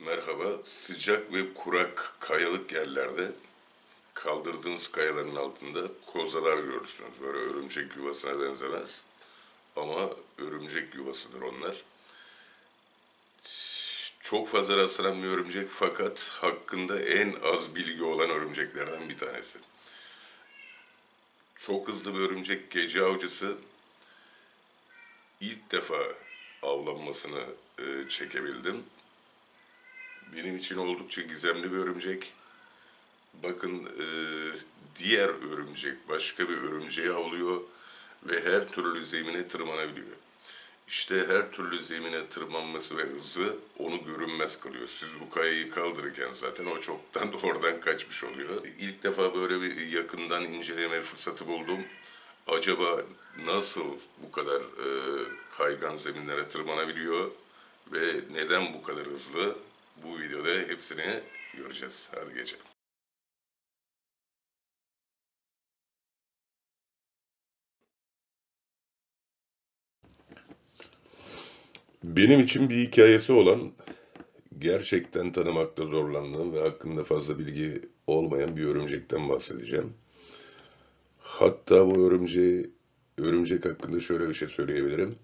Merhaba. Sıcak ve kurak kayalık yerlerde kaldırdığınız kayaların altında kozalar görürsünüz. Böyle örümcek yuvasına benzemez. Ama örümcek yuvasıdır onlar. Çok fazla rastlanan bir örümcek fakat hakkında en az bilgi olan örümceklerden bir tanesi. Çok hızlı bir örümcek gece avcısı ilk defa avlanmasını e, çekebildim. Benim için oldukça gizemli bir örümcek. Bakın e, diğer örümcek başka bir örümceği avlıyor ve her türlü zemine tırmanabiliyor. İşte her türlü zemine tırmanması ve hızı onu görünmez kılıyor. Siz bu kayayı kaldırırken zaten o çoktan oradan kaçmış oluyor. İlk defa böyle bir yakından inceleme fırsatı buldum. Acaba nasıl bu kadar e, kaygan zeminlere tırmanabiliyor ve neden bu kadar hızlı? Bu videoda hepsini göreceğiz. Hadi geçelim. Benim için bir hikayesi olan, gerçekten tanımakta zorlandığım ve hakkında fazla bilgi olmayan bir örümcekten bahsedeceğim. Hatta bu örümceği, örümcek hakkında şöyle bir şey söyleyebilirim.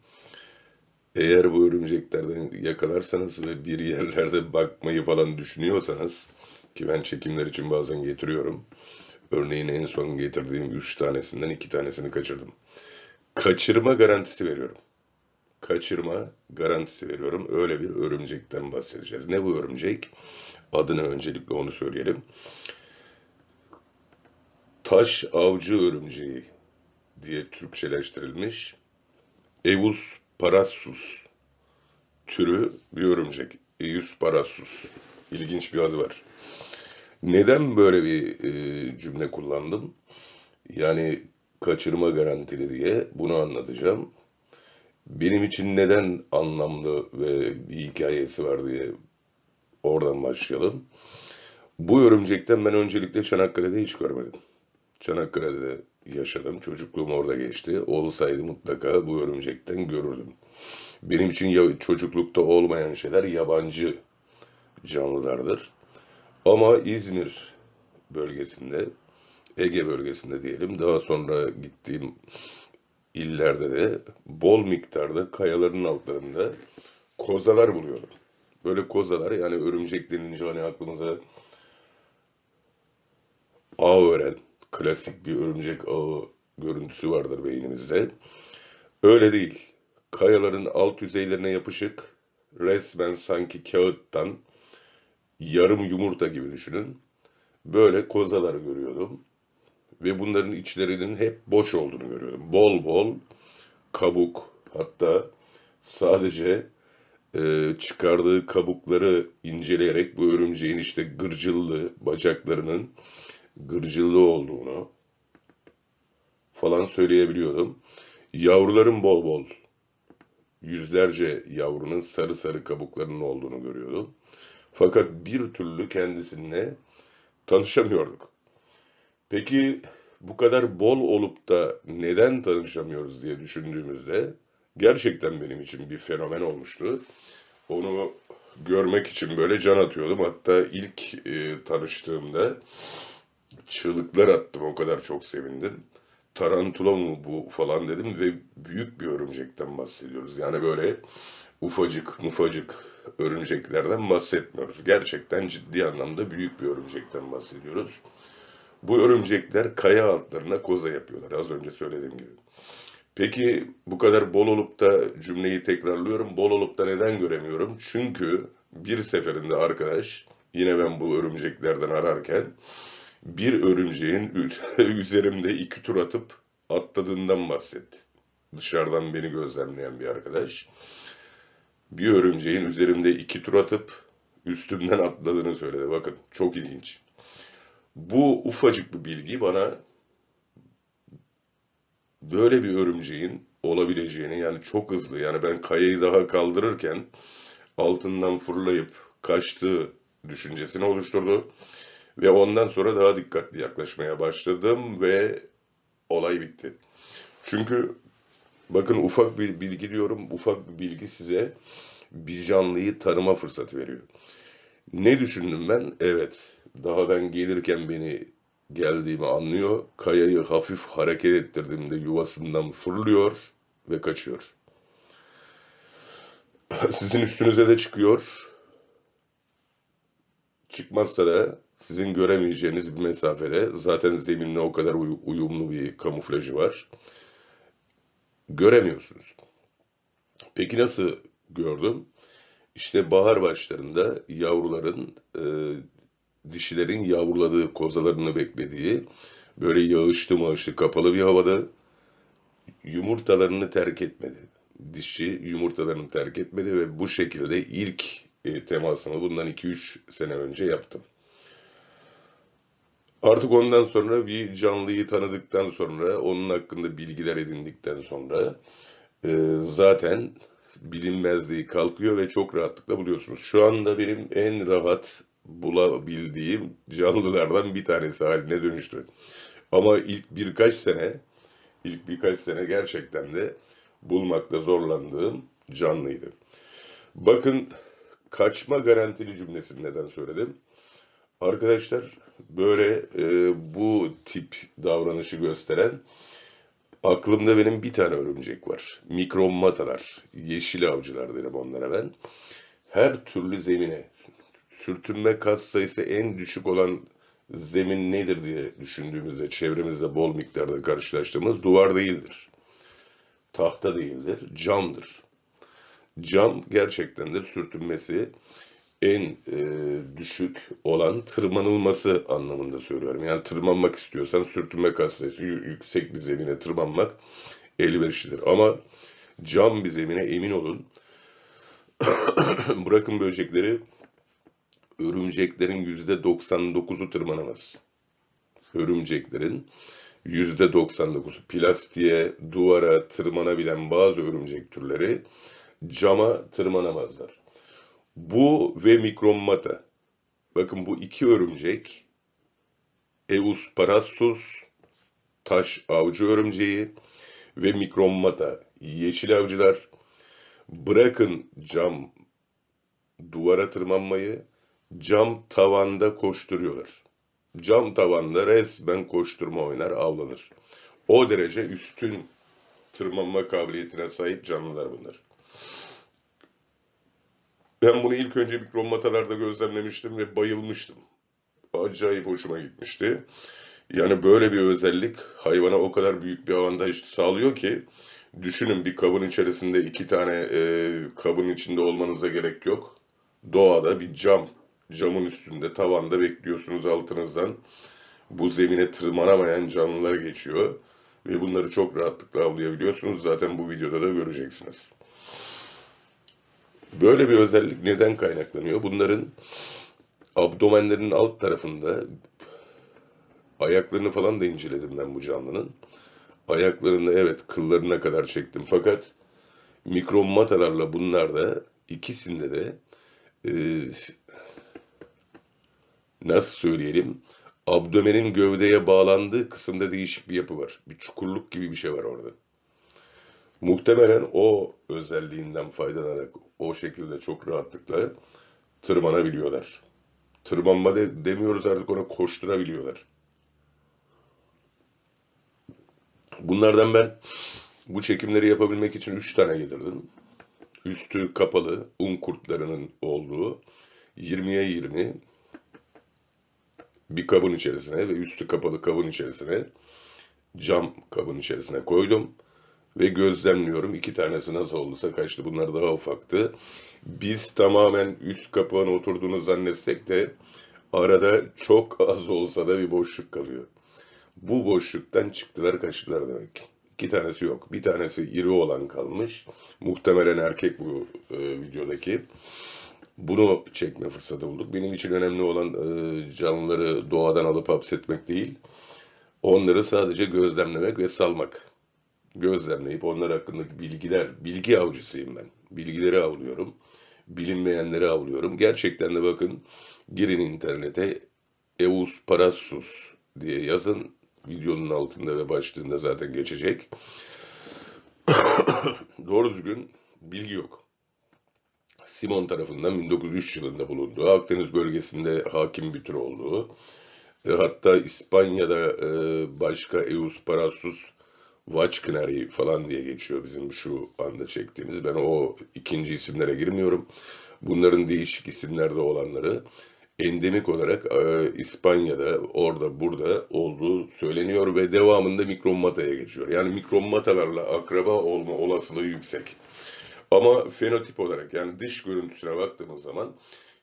Eğer bu örümceklerden yakalarsanız ve bir yerlerde bakmayı falan düşünüyorsanız, ki ben çekimler için bazen getiriyorum. Örneğin en son getirdiğim üç tanesinden iki tanesini kaçırdım. Kaçırma garantisi veriyorum kaçırma garantisi veriyorum. Öyle bir örümcekten bahsedeceğiz. Ne bu örümcek? Adını öncelikle onu söyleyelim. Taş avcı örümceği diye Türkçeleştirilmiş. Eus parassus türü bir örümcek. Eus parassus. İlginç bir adı var. Neden böyle bir e, cümle kullandım? Yani kaçırma garantili diye bunu anlatacağım benim için neden anlamlı ve bir hikayesi var diye oradan başlayalım. Bu örümcekten ben öncelikle Çanakkale'de hiç görmedim. Çanakkale'de yaşadım. Çocukluğum orada geçti. Olsaydı mutlaka bu örümcekten görürdüm. Benim için çocuklukta olmayan şeyler yabancı canlılardır. Ama İzmir bölgesinde, Ege bölgesinde diyelim, daha sonra gittiğim illerde de bol miktarda kayaların altlarında kozalar buluyordum. Böyle kozalar yani örümcek denince hani aklımıza ağ ören, klasik bir örümcek ağı görüntüsü vardır beynimizde. Öyle değil. Kayaların alt yüzeylerine yapışık, resmen sanki kağıttan yarım yumurta gibi düşünün. Böyle kozalar görüyordum ve bunların içlerinin hep boş olduğunu görüyorum. Bol bol kabuk hatta sadece e, çıkardığı kabukları inceleyerek bu örümceğin işte gırcıllı bacaklarının gırcıllı olduğunu falan söyleyebiliyordum. Yavruların bol bol yüzlerce yavrunun sarı sarı kabuklarının olduğunu görüyordum. Fakat bir türlü kendisininle tanışamıyorduk. Peki bu kadar bol olup da neden tanışamıyoruz diye düşündüğümüzde gerçekten benim için bir fenomen olmuştu. Onu görmek için böyle can atıyordum. Hatta ilk e, tanıştığımda çığlıklar attım. O kadar çok sevindim. Tarantula mı bu falan dedim ve büyük bir örümcekten bahsediyoruz. Yani böyle ufacık mufacık örümceklerden bahsetmiyoruz. Gerçekten ciddi anlamda büyük bir örümcekten bahsediyoruz. Bu örümcekler kaya altlarına koza yapıyorlar az önce söylediğim gibi. Peki bu kadar bol olup da cümleyi tekrarlıyorum. Bol olup da neden göremiyorum? Çünkü bir seferinde arkadaş yine ben bu örümceklerden ararken bir örümceğin üzerimde iki tur atıp atladığından bahsetti. Dışarıdan beni gözlemleyen bir arkadaş. Bir örümceğin üzerimde iki tur atıp üstümden atladığını söyledi. Bakın çok ilginç. Bu ufacık bir bilgi bana böyle bir örümceğin olabileceğini yani çok hızlı yani ben kayayı daha kaldırırken altından fırlayıp kaçtığı düşüncesini oluşturdu. Ve ondan sonra daha dikkatli yaklaşmaya başladım ve olay bitti. Çünkü bakın ufak bir bilgi diyorum, ufak bir bilgi size bir canlıyı tanıma fırsatı veriyor. Ne düşündüm ben? Evet, daha ben gelirken beni geldiğimi anlıyor. Kayayı hafif hareket ettirdiğimde yuvasından fırlıyor ve kaçıyor. Sizin üstünüze de çıkıyor. Çıkmazsa da sizin göremeyeceğiniz bir mesafede zaten zeminle o kadar uy- uyumlu bir kamuflajı var. Göremiyorsunuz. Peki nasıl gördüm? İşte bahar başlarında yavruların, e, dişilerin yavruladığı, kozalarını beklediği, böyle yağışlı mağışlı kapalı bir havada yumurtalarını terk etmedi. Dişi yumurtalarını terk etmedi ve bu şekilde ilk e, temasımı bundan 2-3 sene önce yaptım. Artık ondan sonra bir canlıyı tanıdıktan sonra, onun hakkında bilgiler edindikten sonra e, zaten bilinmezliği kalkıyor ve çok rahatlıkla buluyorsunuz. Şu anda benim en rahat bulabildiğim canlılardan bir tanesi haline dönüştü. Ama ilk birkaç sene, ilk birkaç sene gerçekten de bulmakta zorlandığım canlıydı. Bakın kaçma garantili cümlesini neden söyledim? Arkadaşlar böyle e, bu tip davranışı gösteren aklımda benim bir tane örümcek var. Mikromatalar, yeşil avcılar derim onlara ben. Her türlü zemine, sürtünme kas sayısı en düşük olan zemin nedir diye düşündüğümüzde çevremizde bol miktarda karşılaştığımız duvar değildir. Tahta değildir, camdır. Cam gerçekten de sürtünmesi en e, düşük olan tırmanılması anlamında söylüyorum. Yani tırmanmak istiyorsan sürtünme kas sayısı yü- yüksek bir zemine tırmanmak elverişlidir. Ama cam bir zemine emin olun. Bırakın böcekleri örümceklerin yüzde 99'u tırmanamaz. Örümceklerin yüzde 99'u plastiğe, duvara tırmanabilen bazı örümcek türleri cama tırmanamazlar. Bu ve Micromata. Bakın bu iki örümcek Eus parassus taş avcı örümceği ve Micromata yeşil avcılar bırakın cam duvara tırmanmayı cam tavanda koşturuyorlar. Cam tavanda resmen koşturma oynar avlanır. O derece üstün tırmanma kabiliyetine sahip canlılar bunlar. Ben bunu ilk önce mikromatalarda gözlemlemiştim ve bayılmıştım. Acayip hoşuma gitmişti. Yani böyle bir özellik hayvana o kadar büyük bir avantaj sağlıyor ki düşünün bir kabın içerisinde iki tane e, kabın içinde olmanıza gerek yok. Doğada bir cam, camın üstünde tavanda bekliyorsunuz altınızdan. Bu zemine tırmanamayan canlılar geçiyor ve bunları çok rahatlıkla avlayabiliyorsunuz. Zaten bu videoda da göreceksiniz. Böyle bir özellik neden kaynaklanıyor? Bunların abdomenlerinin alt tarafında ayaklarını falan da inceledim ben bu canlının. Ayaklarını evet kıllarına kadar çektim fakat mikromatalarla bunlar da ikisinde de e, nasıl söyleyelim abdomenin gövdeye bağlandığı kısımda değişik bir yapı var. Bir çukurluk gibi bir şey var orada. Muhtemelen o özelliğinden faydalanarak o şekilde çok rahatlıkla tırmanabiliyorlar. Tırmanma de, demiyoruz artık ona koşturabiliyorlar. Bunlardan ben bu çekimleri yapabilmek için 3 tane getirdim. Üstü kapalı, un kurtlarının olduğu 20'ye 20 bir kabın içerisine ve üstü kapalı kabın içerisine cam kabın içerisine koydum ve gözlemliyorum. İki tanesi nasıl olduysa kaçtı. Bunlar daha ufaktı. Biz tamamen üst kapağın oturduğunu zannetsek de arada çok az olsa da bir boşluk kalıyor. Bu boşluktan çıktılar kaçtılar demek. İki tanesi yok. Bir tanesi iri olan kalmış. Muhtemelen erkek bu e, videodaki. Bunu çekme fırsatı bulduk. Benim için önemli olan e, canlıları doğadan alıp hapsetmek değil. Onları sadece gözlemlemek ve salmak. Gözlemleyip onlar hakkındaki bilgiler, bilgi avcısıyım ben. Bilgileri avlıyorum. Bilinmeyenleri avlıyorum. Gerçekten de bakın girin internete Eus parassus diye yazın. Videonun altında ve başlığında zaten geçecek. Doğru düzgün bilgi yok. Simon tarafından 1903 yılında bulunduğu, Akdeniz bölgesinde hakim bir tür olduğu, e, hatta İspanya'da e, başka Eusparasus Watchknari falan diye geçiyor bizim şu anda çektiğimiz. Ben o ikinci isimlere girmiyorum. Bunların değişik isimlerde olanları endemik olarak e, İspanya'da orada burada olduğu söyleniyor ve devamında mikromataya geçiyor. Yani mikromatalarla akraba olma olasılığı yüksek. Ama fenotip olarak yani dış görüntüsüne baktığımız zaman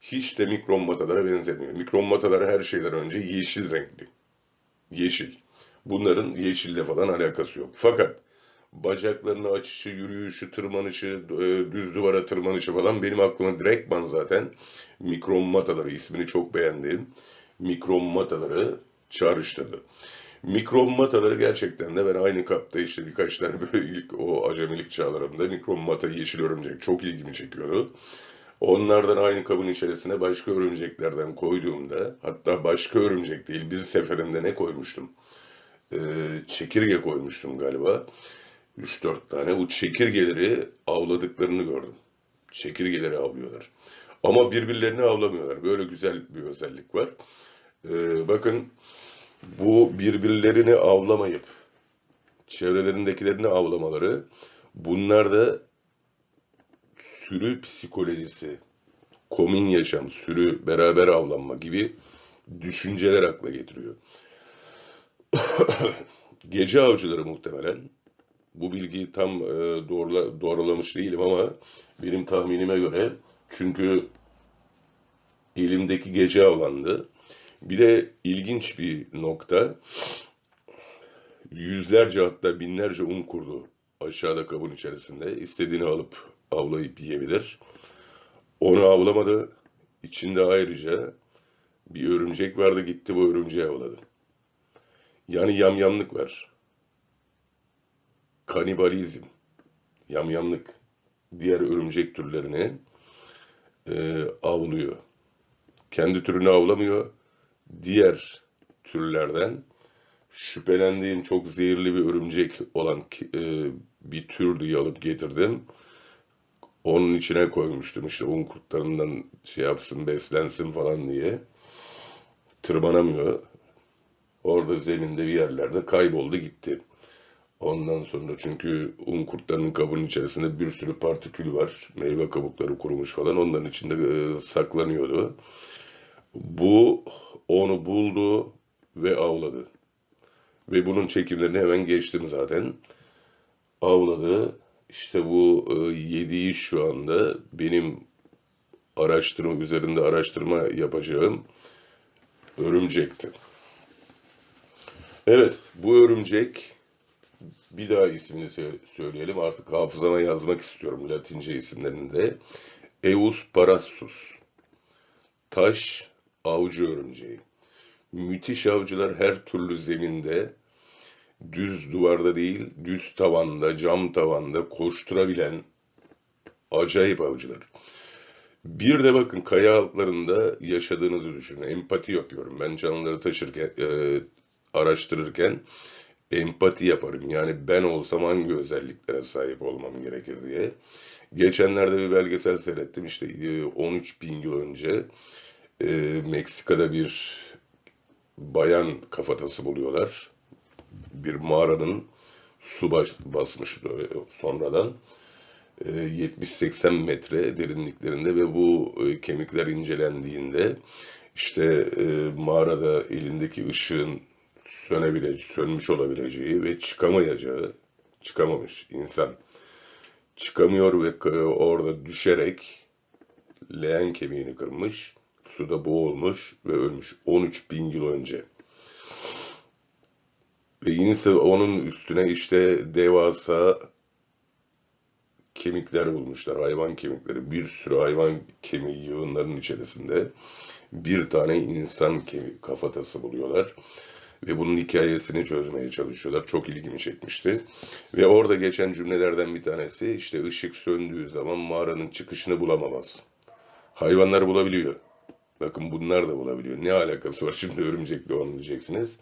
hiç de mikromatalara benzemiyor. Mikromatalar her şeyden önce yeşil renkli. Yeşil. Bunların yeşille falan alakası yok. Fakat bacaklarını açışı, yürüyüşü, tırmanışı, e, düz duvara tırmanışı falan benim aklıma direktman zaten mikromataları ismini çok beğendiğim mikromataları çağrıştırdı. Mikromataları gerçekten de ben aynı kapta işte birkaç tane böyle ilk o acemilik çağlarımda mikromata yeşil örümcek çok ilgimi çekiyordu. Onlardan aynı kabın içerisine başka örümceklerden koyduğumda hatta başka örümcek değil bir seferinde ne koymuştum? Ee, çekirge koymuştum galiba. 3-4 tane. Bu çekirgeleri avladıklarını gördüm. Çekirgeleri avlıyorlar. Ama birbirlerini avlamıyorlar. Böyle güzel bir özellik var. Ee, bakın bu birbirlerini avlamayıp çevrelerindekilerini avlamaları bunlar da sürü psikolojisi, komün yaşam, sürü beraber avlanma gibi düşünceler akla getiriyor. Gece avcıları muhtemelen bu bilgiyi tam e, doğrula, doğrulamış değilim ama benim tahminime göre çünkü elimdeki gece avlandı. Bir de ilginç bir nokta yüzlerce hatta binlerce un kurdu aşağıda kabın içerisinde. istediğini alıp avlayıp yiyebilir. Onu avlamadı. İçinde ayrıca bir örümcek vardı gitti bu örümceği avladı. Yani yamyamlık var. Kanibalizm, yamyamlık diğer örümcek türlerini e, avlıyor. Kendi türünü avlamıyor. Diğer türlerden şüphelendiğim çok zehirli bir örümcek olan e, bir tür diye alıp getirdim. Onun içine koymuştum işte un kurtlarından şey yapsın beslensin falan diye. Tırmanamıyor. Orada zeminde bir yerlerde kayboldu gitti. Ondan sonra çünkü un kurtlarının kabının içerisinde bir sürü partikül var. Meyve kabukları kurumuş falan. Onların içinde e, saklanıyordu. Bu onu buldu ve avladı. Ve bunun çekimlerini hemen geçtim zaten. Avladı. İşte bu e, yediği şu anda benim araştırma üzerinde araştırma yapacağım örümcekti. Evet, bu örümcek bir daha ismini söyleyelim. Artık hafızama yazmak istiyorum Latince isimlerini de. Eus parassus. Taş avcı örümceği. Müthiş avcılar her türlü zeminde, düz duvarda değil, düz tavanda, cam tavanda koşturabilen acayip avcılar. Bir de bakın kaya altlarında yaşadığınızı düşünün. Empati yapıyorum. Ben canlıları taşırken, e, araştırırken empati yaparım. Yani ben olsam hangi özelliklere sahip olmam gerekir diye. Geçenlerde bir belgesel seyrettim. İşte 13 e, bin yıl önce e, Meksika'da bir bayan kafatası buluyorlar. Bir mağaranın su baş, basmış sonradan. 70-80 e, metre derinliklerinde ve bu kemikler incelendiğinde işte mağarada elindeki ışığın sönebileceği, sönmüş olabileceği ve çıkamayacağı, çıkamamış insan. Çıkamıyor ve orada düşerek leğen kemiğini kırmış, suda boğulmuş ve ölmüş 13 bin yıl önce. Ve insan onun üstüne işte devasa kemikler bulmuşlar, hayvan kemikleri. Bir sürü hayvan kemiği yığınlarının içerisinde bir tane insan kemik kafatası buluyorlar ve bunun hikayesini çözmeye çalışıyorlar. Çok ilgimi çekmişti. Ve orada geçen cümlelerden bir tanesi işte ışık söndüğü zaman mağaranın çıkışını bulamamaz. Hayvanlar bulabiliyor. Bakın bunlar da bulabiliyor. Ne alakası var şimdi örümcekle onu diyeceksiniz.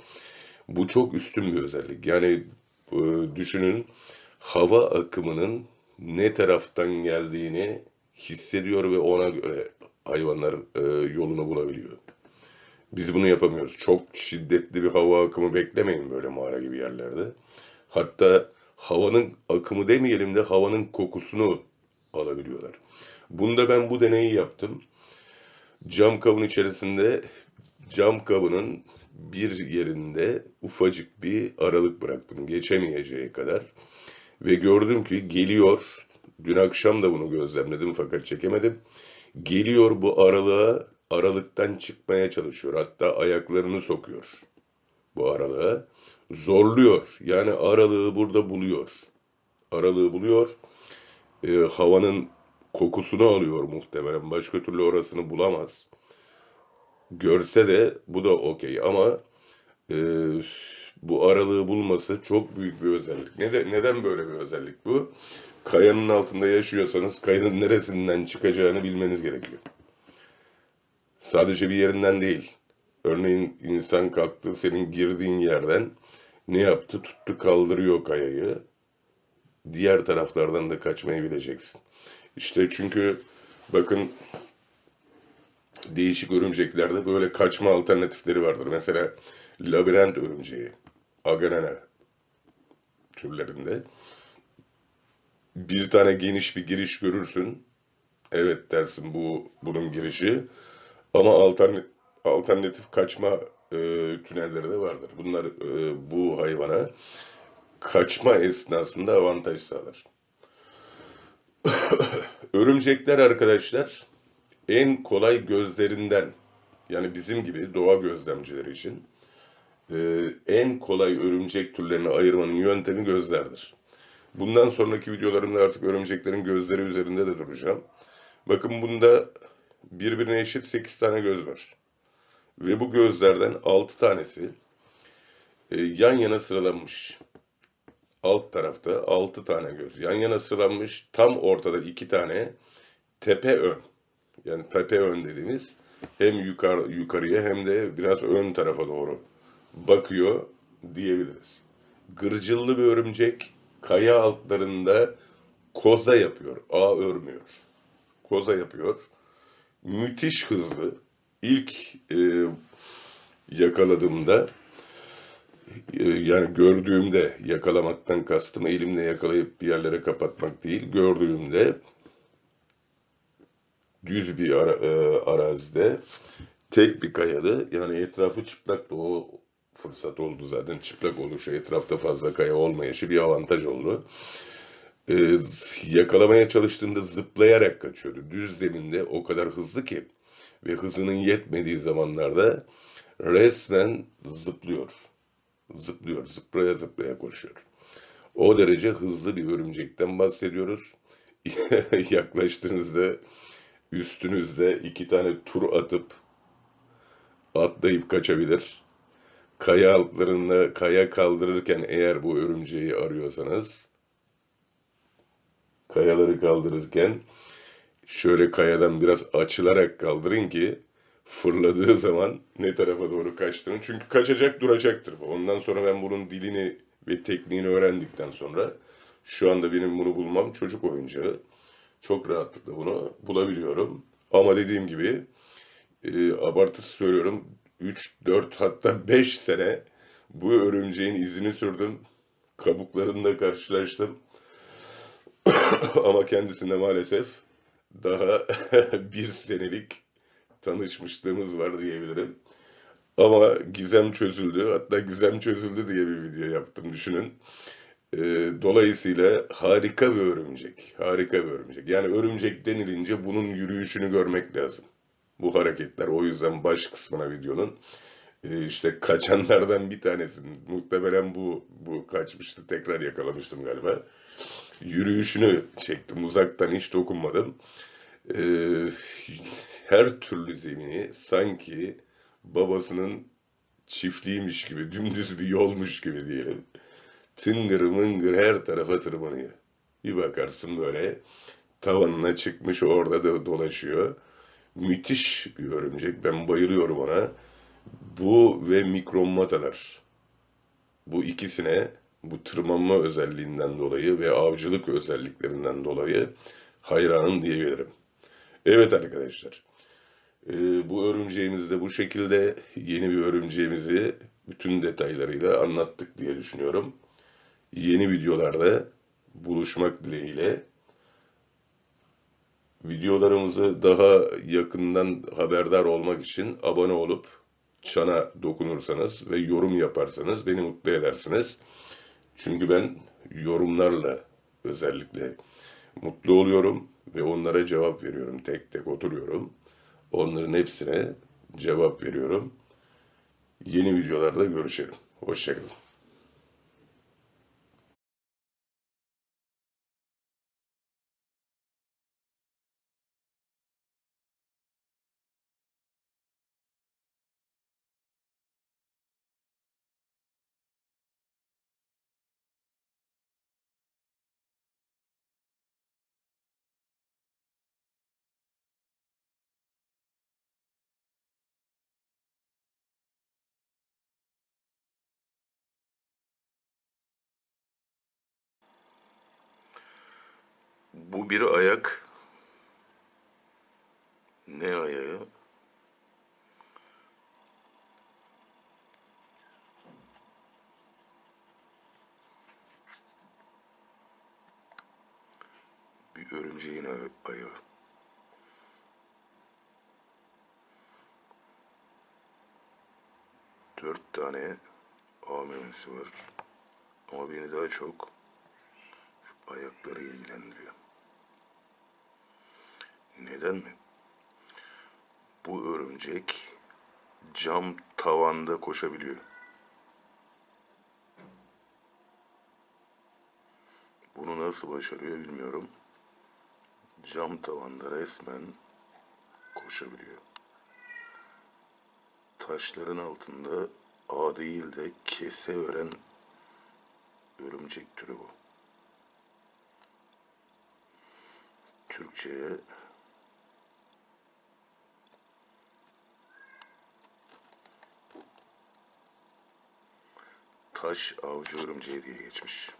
Bu çok üstün bir özellik. Yani e, düşünün hava akımının ne taraftan geldiğini hissediyor ve ona göre hayvanlar e, yolunu bulabiliyor. Biz bunu yapamıyoruz. Çok şiddetli bir hava akımı beklemeyin böyle mağara gibi yerlerde. Hatta havanın akımı demeyelim de havanın kokusunu alabiliyorlar. Bunda ben bu deneyi yaptım. Cam kabın içerisinde cam kabının bir yerinde ufacık bir aralık bıraktım. Geçemeyeceği kadar. Ve gördüm ki geliyor. Dün akşam da bunu gözlemledim fakat çekemedim. Geliyor bu aralığa, aralıktan çıkmaya çalışıyor. Hatta ayaklarını sokuyor bu aralığa. Zorluyor. Yani aralığı burada buluyor. Aralığı buluyor. Ee, havanın kokusunu alıyor muhtemelen. Başka türlü orasını bulamaz. Görse de bu da okey ama e, bu aralığı bulması çok büyük bir özellik. Neden, neden böyle bir özellik bu? Kayanın altında yaşıyorsanız kayanın neresinden çıkacağını bilmeniz gerekiyor. Sadece bir yerinden değil. Örneğin insan kalktı senin girdiğin yerden ne yaptı? Tuttu kaldırıyor kayayı. Diğer taraflardan da kaçmayı bileceksin. İşte çünkü bakın değişik örümceklerde böyle kaçma alternatifleri vardır. Mesela labirent örümceği, aganana türlerinde bir tane geniş bir giriş görürsün. Evet dersin bu bunun girişi. Ama alternatif, alternatif kaçma e, tünelleri de vardır. Bunlar e, bu hayvana kaçma esnasında avantaj sağlar. Örümcekler arkadaşlar en kolay gözlerinden yani bizim gibi doğa gözlemcileri için e, en kolay örümcek türlerini ayırmanın yöntemi gözlerdir. Bundan sonraki videolarımda artık örümceklerin gözleri üzerinde de duracağım. Bakın bunda birbirine eşit 8 tane göz var. Ve bu gözlerden 6 tanesi e, yan yana sıralanmış. Alt tarafta 6 tane göz. Yan yana sıralanmış. Tam ortada 2 tane tepe ön. Yani tepe ön dediğimiz hem yukarı, yukarıya hem de biraz ön tarafa doğru bakıyor diyebiliriz. Gırcıllı bir örümcek kaya altlarında koza yapıyor. Ağ örmüyor. Koza yapıyor. Müthiş hızlı. İlk e, yakaladığımda e, yani gördüğümde yakalamaktan kastım elimle yakalayıp bir yerlere kapatmak değil. Gördüğümde düz bir ara, e, arazide tek bir kayalı yani etrafı çıplaktı o fırsat oldu zaten çıplak oluşu etrafta fazla kaya olmayışı bir avantaj oldu. Ee, yakalamaya çalıştığında zıplayarak kaçıyordu. Düz zeminde o kadar hızlı ki ve hızının yetmediği zamanlarda resmen zıplıyor. Zıplıyor, zıplaya zıplaya koşuyor. O derece hızlı bir örümcekten bahsediyoruz. Yaklaştığınızda üstünüzde iki tane tur atıp atlayıp kaçabilir. Kaya altlarında kaya kaldırırken eğer bu örümceği arıyorsanız kayaları kaldırırken şöyle kayadan biraz açılarak kaldırın ki fırladığı zaman ne tarafa doğru kaçtığını. Çünkü kaçacak duracaktır bu. Ondan sonra ben bunun dilini ve tekniğini öğrendikten sonra şu anda benim bunu bulmam çocuk oyuncağı. Çok rahatlıkla bunu bulabiliyorum. Ama dediğim gibi e, abartısı söylüyorum 3, 4 hatta 5 sene bu örümceğin izini sürdüm. Kabuklarında karşılaştım. Ama kendisinde maalesef daha bir senelik tanışmışlığımız var diyebilirim. Ama gizem çözüldü. Hatta gizem çözüldü diye bir video yaptım düşünün. E, dolayısıyla harika bir örümcek. Harika bir örümcek. Yani örümcek denilince bunun yürüyüşünü görmek lazım. Bu hareketler. O yüzden baş kısmına videonun e, işte kaçanlardan bir tanesi. Muhtemelen bu bu kaçmıştı. Tekrar yakalamıştım galiba. Yürüyüşünü çektim. Uzaktan hiç dokunmadım. E, her türlü zemini sanki babasının çiftliğiymiş gibi, dümdüz bir yolmuş gibi diyelim tıngır mıngır her tarafa tırmanıyor. Bir bakarsın böyle tavanına çıkmış orada da dolaşıyor. Müthiş bir örümcek. Ben bayılıyorum ona. Bu ve mikromatalar. Bu ikisine bu tırmanma özelliğinden dolayı ve avcılık özelliklerinden dolayı hayranım diyebilirim. Evet arkadaşlar. Ee, bu örümceğimiz de bu şekilde yeni bir örümceğimizi bütün detaylarıyla anlattık diye düşünüyorum. Yeni videolarda buluşmak dileğiyle. Videolarımızı daha yakından haberdar olmak için abone olup çana dokunursanız ve yorum yaparsanız beni mutlu edersiniz. Çünkü ben yorumlarla özellikle mutlu oluyorum ve onlara cevap veriyorum. Tek tek oturuyorum. Onların hepsine cevap veriyorum. Yeni videolarda görüşelim. Hoşçakalın. Bu bir ayak. Ne ayağı? Bir örümceğin aya- ayağı. Dört tane ağ memesi var. Ama beni daha çok ayakları ilgilendiriyor. Neden mi? Bu örümcek cam tavanda koşabiliyor. Bunu nasıl başarıyor bilmiyorum. Cam tavanda resmen koşabiliyor. Taşların altında ağ değil de kese ören örümcek türü bu. Türkçe'ye taş avcı örümceği diye geçmiş.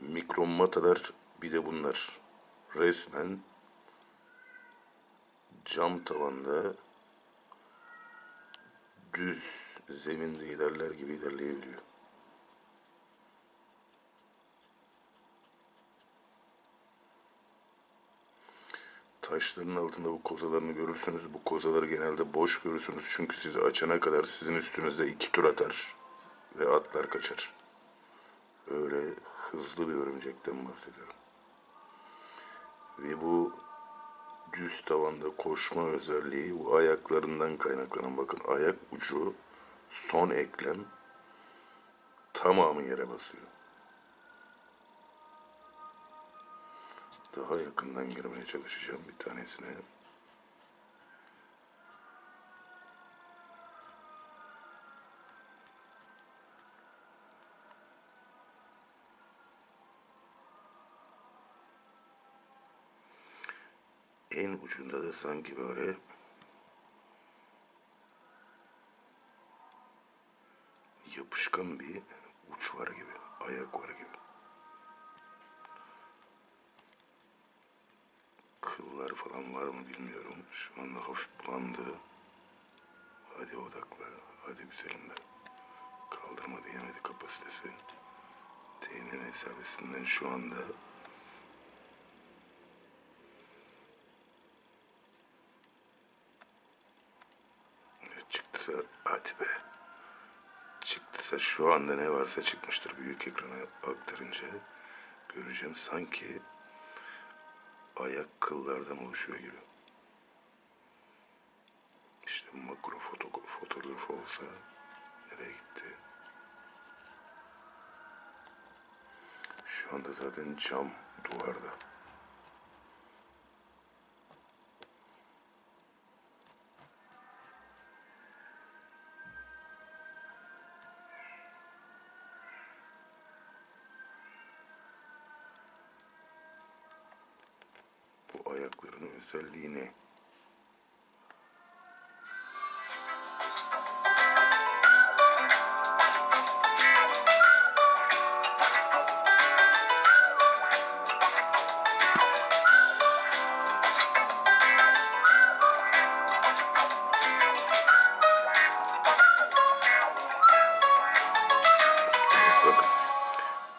Mikromatalar bir de bunlar. Resmen cam tavanda düz zeminde ilerler gibi ilerleyebiliyor. Taşların altında bu kozalarını görürsünüz. Bu kozaları genelde boş görürsünüz. Çünkü sizi açana kadar sizin üstünüzde iki tur atar ve atlar kaçar. Öyle hızlı bir örümcekten bahsediyorum. Ve bu düz tavanda koşma özelliği bu ayaklarından kaynaklanan bakın ayak ucu son eklem tamamı yere basıyor. Daha yakından girmeye çalışacağım bir tanesine. En ucunda da sanki böyle yapışkan bir uç var gibi, ayak var gibi. Kıllar falan var mı bilmiyorum. Şu anda hafif bulandı. Hadi odakla, hadi güzelim de. Kaldırma diyemedi kapasitesi. Değme mesafesinden şu anda çıktıysa hadi be. Çıktıysa şu anda ne varsa çıkmıştır büyük ekrana aktarınca göreceğim sanki ayak kıllardan oluşuyor gibi. İşte makro foto, fotoğraf olsa nereye gitti? Şu anda zaten cam duvarda. ayaklarının özelliğini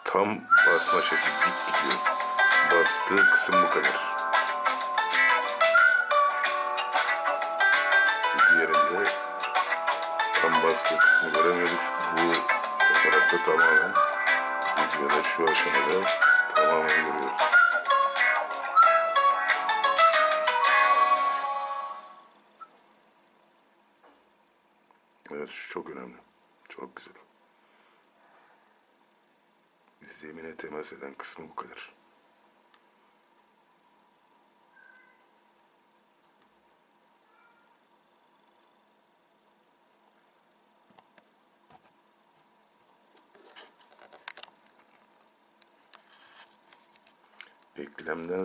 tam basma şekli dik gidiyor. Bastığı kısım bu kadar. Fotoğrafta tamamen videoda şu aşamada tamamen görüyoruz. Evet şu çok önemli. Çok güzel. Zemine temas eden kısmı bu kadar.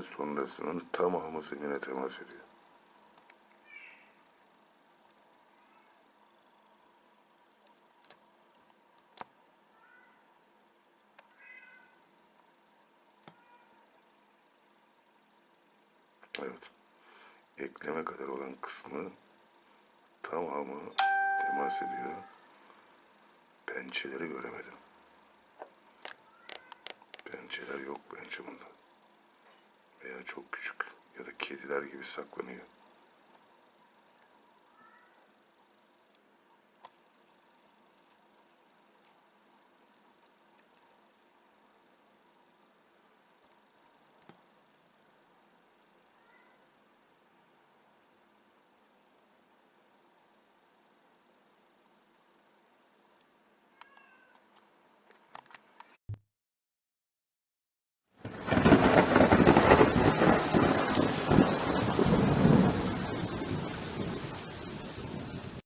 Sonrasının tamamı zemine temas ediyor. Evet. Ekleme kadar olan kısmı tamamı temas ediyor. Pençeleri göremedim. Pençeler yok pençe bunda. Veya çok küçük ya da kediler gibi saklanıyor.